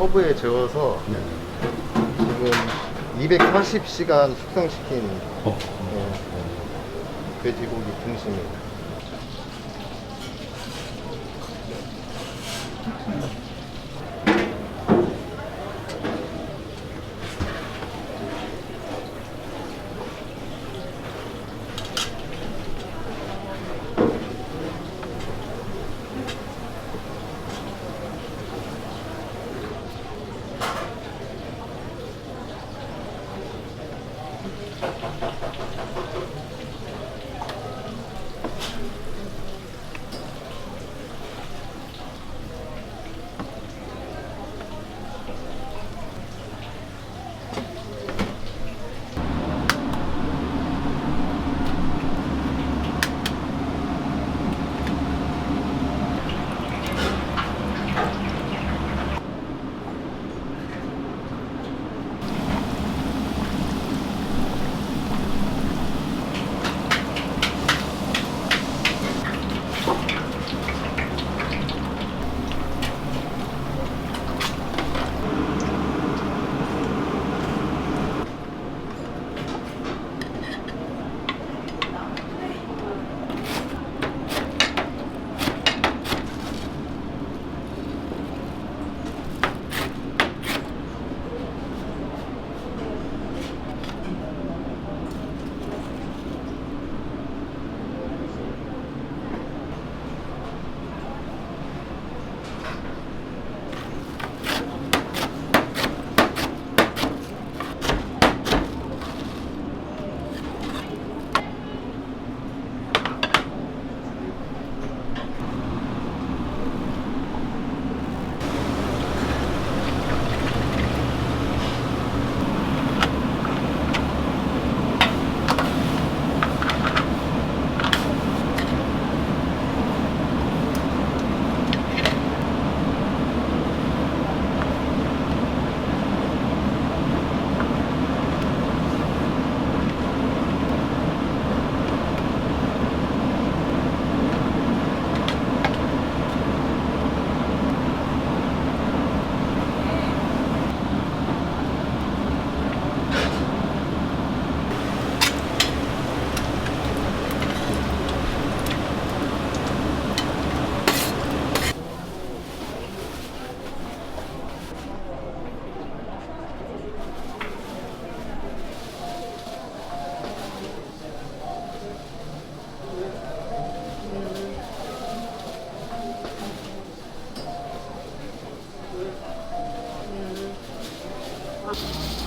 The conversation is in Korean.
허브에 재워서 네. 지금 240시간 숙성시킨 어. 네, 돼지고기 등심입니다. Perfect.